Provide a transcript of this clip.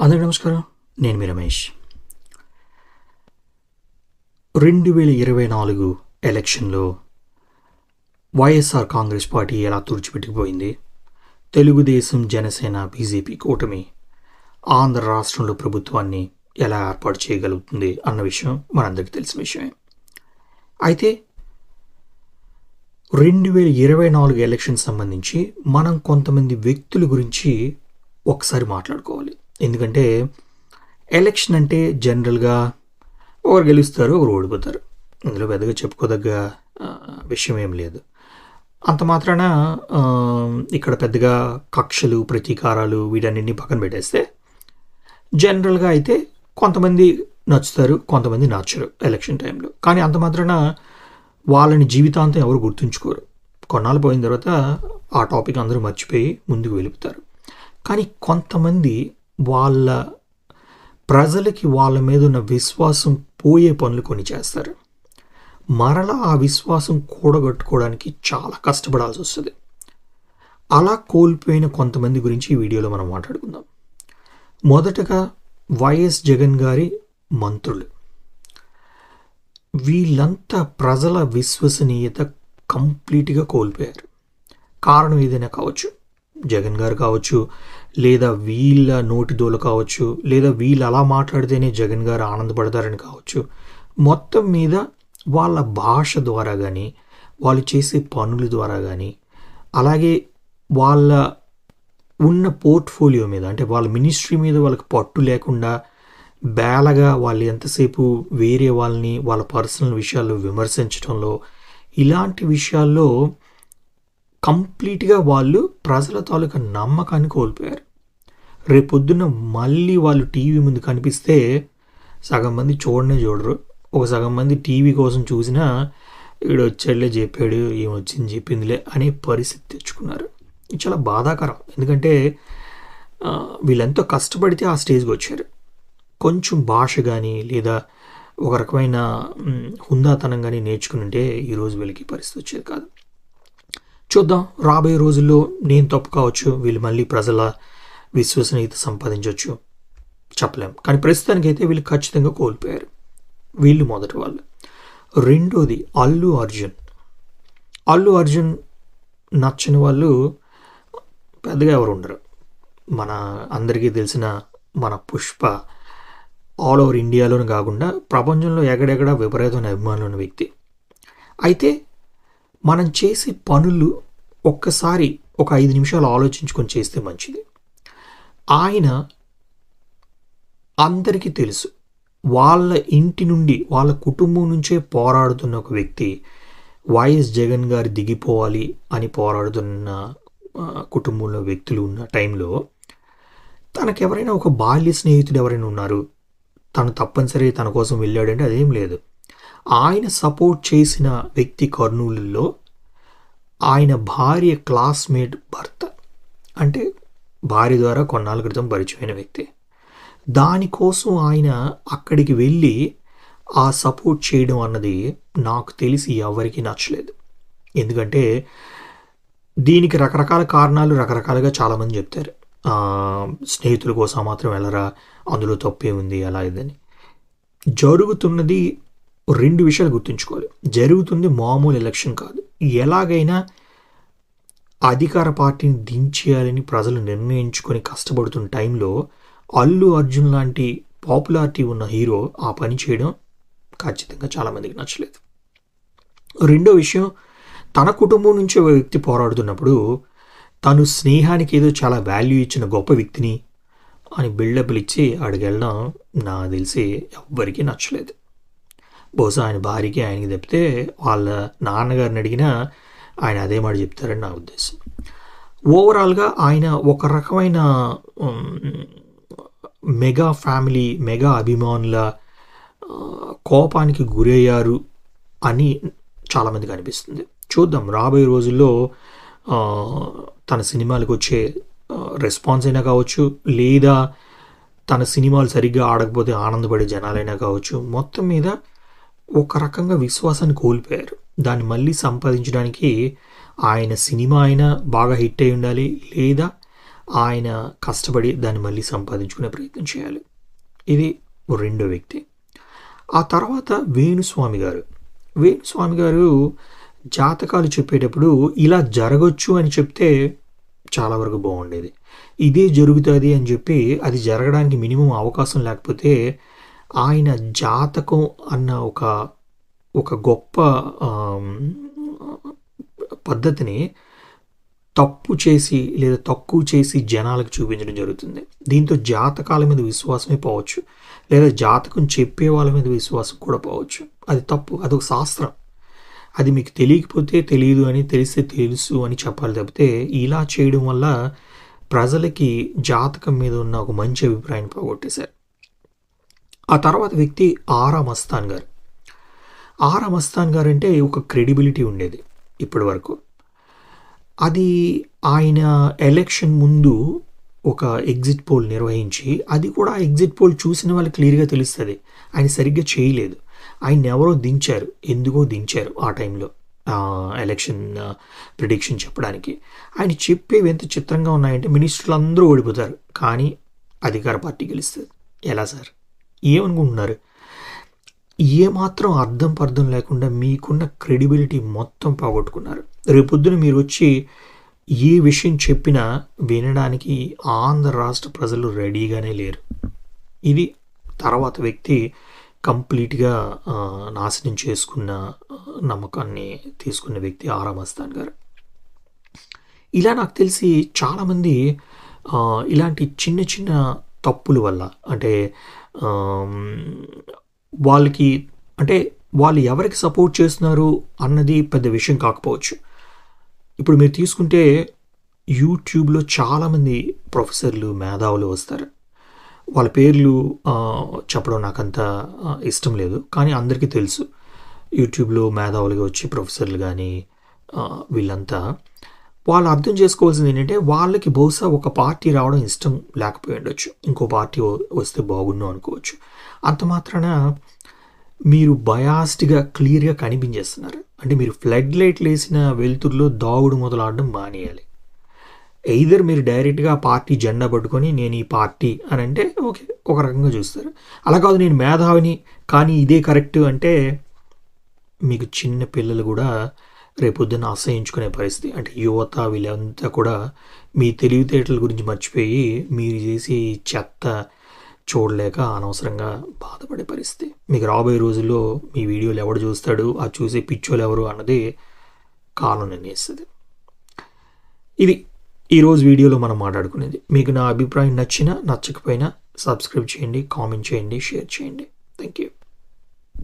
అందరికీ నమస్కారం. నేను మీ రమేష్. రెండు వేల ఇరవై నాలుగు ఎలక్షన్లో వైఎస్ఆర్ కాంగ్రెస్ పార్టీ ఎలా తుడిచిపెట్టుకుపోయింది? తెలుగుదేశం జనసేన బీజేపీ కూటమి ఆంధ్ర రాష్ట్రంలో ప్రభుత్వాన్ని ఎలా ఏర్పాటు చేయగలుగుతుంది అన్న విషయం మనందరికీ తెలిసిన విషయమే. అయితే రెండు వేల ఇరవై నాలుగు ఎలక్షన్ సంబంధించి మనం కొంతమంది వ్యక్తుల గురించి ఒకసారి మాట్లాడుకోవాలి. ఎందుకంటే ఎలక్షన్ అంటే జనరల్గా ఒకరు గెలుస్తారు ఒకరు ఓడిపోతారు. ఇందులో పెద్దగా చెప్పుకోదగ్గ విషయం ఏం లేదు. అంత మాత్రాన ఇక్కడ పెద్దగా కక్షలు ప్రతీకారాలు వీటన్నింటినీ పక్కన పెట్టేస్తే జనరల్గా అయితే కొంతమంది నచ్చుతారు కొంతమంది నచ్చరు ఎలక్షన్ టైంలో. కానీ అంత మాత్రాన వాళ్ళని జీవితాంతం ఎవరు గుర్తుంచుకోరు. కొన్నాళ్ళు పోయిన తర్వాత ఆ టాపిక్ అందరూ మర్చిపోయి ముందుకు వెలుపుతారు. కానీ కొంతమంది వాళ్ళ ప్రజలకి వాళ్ళ మీద ఉన్న విశ్వాసం పోయే పనులు కొన్ని చేస్తారు. మరలా ఆ విశ్వాసం కూడగట్టుకోవడానికి చాలా కష్టపడాల్సి వస్తుంది. అలా కోల్పోయిన కొంతమంది గురించి ఈ వీడియోలో మనం మాట్లాడుకుందాం. మొదటగా వైఎస్ జగన్ గారి మంత్రులు. వీళ్ళంతా ప్రజల విశ్వసనీయత కంప్లీట్గా కోల్పోయారు. కారణం ఏదైనా కావచ్చు. జగన్ గారు కావచ్చు లేదా వీళ్ళ నోటి దోలు కావచ్చు లేదా వీళ్ళు అలా మాట్లాడితేనే జగన్ గారు ఆనందపడతారని కావచ్చు మొత్తం మీద వాళ్ళ భాష ద్వారా కానీ వాళ్ళు చేసే పనుల ద్వారా కానీ అలాగే వాళ్ళ ఉన్న పోర్ట్ఫోలియో మీద అంటే వాళ్ళ మినిస్ట్రీ మీద వాళ్ళకి పట్టు లేకుండా బేలగా వాళ్ళు ఎంతసేపు వేరే వాళ్ళని వాళ్ళ పర్సనల్ విషయాల్లో విమర్శించడంలో ఇలాంటి విషయాల్లో కంప్లీట్గా వాళ్ళు ప్రజల తాలూకా నమ్మకాన్ని కోల్పోయారు. రేపొద్దున మళ్ళీ వాళ్ళు టీవీ ముందు కనిపిస్తే సగం మంది చూడనే చూడరు. ఒక సగం మంది టీవీ కోసం చూసినా వీడు వచ్చాడులే చెప్పాడు ఏమొచ్చింది చెప్పిందిలే అనే పరిస్థితి తెచ్చుకున్నారు. ఇది చాలా బాధాకరం. ఎందుకంటే వీళ్ళెంతో కష్టపడితే ఆ స్టేజ్కి వచ్చారు. కొంచెం భాష కానీ లేదా ఒక రకమైన హుందాతనం కానీ నేర్చుకుని ఉంటే ఈరోజు వీళ్ళకి పరిస్థితి వచ్చేది కాదు. చూద్దాం. రాబోయే రోజుల్లో నేను తప్పు కావచ్చు వీళ్ళు మళ్ళీ ప్రజల విశ్వసనీయత సంపాదించవచ్చు. చెప్పలేం. కానీ ప్రస్తుతానికైతే వీళ్ళు ఖచ్చితంగా కోల్పోయారు. వీళ్ళు మొదటి వాళ్ళు. రెండోది అల్లు అర్జున్. అల్లు అర్జున్ నచ్చని వాళ్ళు పెద్దగా ఎవరు ఉండరు. మన అందరికీ తెలిసిన మన పుష్ప ఆల్ ఓవర్ ఇండియాలోనే కాకుండా ప్రపంచంలో ఎక్కడెక్కడ విపరీతమైన అభిమానులు ఉన్న వ్యక్తి. అయితే మనం చేసే పనులు ఒక్కసారి ఒక ఐదు నిమిషాలు ఆలోచించుకొని చేస్తే మంచిది. ఆయన అందరికీ తెలుసు. వాళ్ళ ఇంటి నుండి వాళ్ళ కుటుంబం నుంచే పోరాడుతున్న ఒక వ్యక్తి వైఎస్ జగన్ గారు దిగిపోవాలి అని పోరాడుతున్న కుటుంబంలో వ్యక్తులు ఉన్న టైంలో తనకెవరైనా ఒక బాల్య స్నేహితుడు ఎవరైనా ఉన్నారు. తను తప్పనిసరి తన కోసం వెళ్ళాడంటే అదేం లేదు. ఆయన సపోర్ట్ చేసిన వ్యక్తి కర్నూలులో ఆయన భార్య క్లాస్మేట్ భర్త. అంటే భార్య ద్వారా కొన్నాళ్ళ క్రితం పరిచయమైన వ్యక్తి. దానికోసం ఆయన అక్కడికి వెళ్ళి ఆ సపోర్ట్ చేయడం అన్నది నాకు తెలిసి ఎవరికీ నచ్చలేదు. ఎందుకంటే దీనికి రకరకాల కారణాలు రకరకాలుగా చాలామంది చెప్తారు. స్నేహితుల కోసం మాత్రం వెళ్ళరా అందులో తప్పే ఉంది అలా ఇదని. జరుగుతున్నది రెండు విషయాలు గుర్తుంచుకోవాలి. జరుగుతుంది మామూలు ఎలక్షన్ కాదు. ఎలాగైనా అధికార పార్టీని దించేయాలని ప్రజలు నిర్ణయించుకొని కష్టపడుతున్న టైంలో అల్లు అర్జున్ లాంటి పాపులారిటీ ఉన్న హీరో ఆ పని చేయడం ఖచ్చితంగా చాలామందికి నచ్చలేదు. రెండో విషయం తన కుటుంబం నుంచి ఒక వ్యక్తి పోరాడుతున్నప్పుడు తను స్నేహానికి ఏదో చాలా వాల్యూ ఇచ్చిన గొప్ప వ్యక్తిని అని బిల్డప్లు ఇచ్చి అడిగెళ్ళడం నాకు తెలిసి ఎవ్వరికీ నచ్చలేదు. బహుశా ఆయన భార్యకి ఆయనకి చెప్తే వాళ్ళ నాన్నగారిని అడిగినా ఆయన అదే మాట చెప్తారని నా ఉద్దేశం. ఓవరాల్గా ఆయన ఒక రకమైన మెగా ఫ్యామిలీ మెగా అభిమానుల కోపానికి గురయ్యారు అని చాలామందికి అనిపిస్తుంది. చూద్దాం రాబోయే రోజుల్లో తన సినిమాలకు వచ్చే రెస్పాన్స్ అయినా కావచ్చు లేదా తన సినిమాలు సరిగ్గా ఆడకపోతే ఆనందపడే జనాలైనా కావచ్చు మొత్తం మీద ఒక రకంగా విశ్వాసాన్ని కోల్పోయారు. దాన్ని మళ్ళీ సంపాదించడానికి ఆయన సినిమా అయినా బాగా హిట్ అయి ఉండాలి లేదా ఆయన కష్టపడి దాన్ని మళ్ళీ సంపాదించుకునే ప్రయత్నం చేయాలి. ఇది రెండో వ్యక్తి. ఆ తర్వాత వేణుస్వామి గారు. వేణుస్వామి గారు జాతకాలు చెప్పేటప్పుడు ఇలా జరగచ్చు అని చెప్తే చాలా వరకు బాగుండేది. ఇదే జరుగుతుంది అని చెప్పి అది జరగడానికి మినిమం అవకాశం లేకపోతే ఆయన జాతకం అన్న ఒక ఒక గొప్ప పద్ధతిని తప్పు చేసి లేదా తక్కువ చేసి జనాలకు చూపించడం జరుగుతుంది. దీంతో జాతకాల మీద విశ్వాసమే పోవచ్చు. లేదా జాతకం చెప్పే వాళ్ళ మీద విశ్వాసం కూడా పోవచ్చు. అది తప్పు. అదొక శాస్త్రం. అది మీకు తెలియకపోతే తెలియదు అని తెలిస్తే తెలుసు అని చెప్పాలి తప్పితే ఇలా చేయడం వల్ల ప్రజలకి జాతకం మీద ఉన్న ఒక మంచి అభిప్రాయం పోగొట్టేశారు. ఆ తర్వాత వ్యక్తి ఆరా మస్తాన్ గారు. ఆరా మస్తాన్ గారు అంటే ఒక క్రెడిబిలిటీ ఉండేది ఇప్పటి వరకు అది ఆయన ఎలక్షన్ ముందు ఒక ఎగ్జిట్ పోల్ నిర్వహించి అది కూడా ఆ ఎగ్జిట్ పోల్ చూసిన వాళ్ళు క్లియర్గా తెలుస్తుంది. ఆయన సరిగ్గా చేయలేదు. ఆయన ఎవరో దించారు. ఎందుకో దించారు ఆ టైంలో ఎలక్షన్ ప్రిడిక్షన్ చెప్పడానికి. ఆయన చెప్పేవి ఎంత చిత్రంగా ఉన్నాయంటే మినిస్టర్లు అందరూ ఓడిపోతారు. కానీ అధికార పార్టీ గెలుస్తుంది. ఎలా సార్? ఏమనుకుంటున్నారు? ఏమాత్రం అర్థం పర్థం లేకుండా మీకున్న క్రెడిబిలిటీ మొత్తం పోగొట్టుకున్నారు. రేపొద్దున మీరు వచ్చి ఏ విషయం చెప్పినా వినడానికి ఆంధ్ర రాష్ట్ర ప్రజలు రెడీగానే లేరు. ఇది తర్వాత వ్యక్తి కంప్లీట్గా నాశనం చేసుకున్న నమ్మకాన్ని తీసుకున్న వ్యక్తి ఆరామస్తాన్ గారు. ఇలా నాకు తెలిసి చాలామంది ఇలాంటి చిన్న చిన్న తప్పుల వల్ల అంటే వాళ్ళకి అంటే వాళ్ళు ఎవరికి సపోర్ట్ చేస్తున్నారు అన్నది పెద్ద విషయం కాకపోవచ్చు. ఇప్పుడు మీరు తీసుకుంటే యూట్యూబ్లో చాలామంది ప్రొఫెసర్లు మేధావులు వస్తారు. వాళ్ళ పేర్లు చెప్పడం నాకంత ఇష్టం లేదు. కానీ అందరికీ తెలుసు. యూట్యూబ్లో మేధావులుగా వచ్చి ప్రొఫెసర్లు కానీ వీళ్ళంతా వాళ్ళు అర్థం చేసుకోవాల్సింది ఏంటంటే వాళ్ళకి బహుశా ఒక పార్టీ రావడం ఇష్టం లేకపోయి ఉండొచ్చు. ఇంకో పార్టీ వస్తే బాగుండు అనుకోవచ్చు. అంత మాత్రాన మీరు బయాస్డ్గా క్లియర్గా కనిపించేస్తున్నారు. అంటే మీరు ఫ్లడ్ లైట్లు వేసిన వెలుతురులో దాగుడు మొదలాడడం మానేయాలి. ఎయిదర్ మీరు డైరెక్ట్గా పార్టీ జెండా పట్టుకొని నేను ఈ పార్టీ అని అంటే ఓకే ఒక రకంగా చూస్తారు. అలా కాదు నేను మేధావిని కానీ ఇదే కరెక్ట్ అంటే మీకు చిన్న పిల్లలు కూడా రేపొద్దున అసహించుకునే పరిస్థితి. అంటే యువత వీళ్ళంతా కూడా మీ తెలివితేటల గురించి మర్చిపోయి మీరు చేసి ఈ చెత్త చూడలేక అనవసరంగా బాధపడే పరిస్థితి. మీకు రాబోయే రోజుల్లో మీ వీడియోలు ఎవడు చూస్తాడు ఆ చూసే పిచ్చోలు ఎవరు అన్నది కాలం నిర్ణయిస్తుంది. ఇది ఈరోజు వీడియోలో మనం మాట్లాడుకునేది. మీకు నా అభిప్రాయం నచ్చినా నచ్చకపోయినా సబ్స్క్రైబ్ చేయండి కామెంట్ చేయండి షేర్ చేయండి. Thank you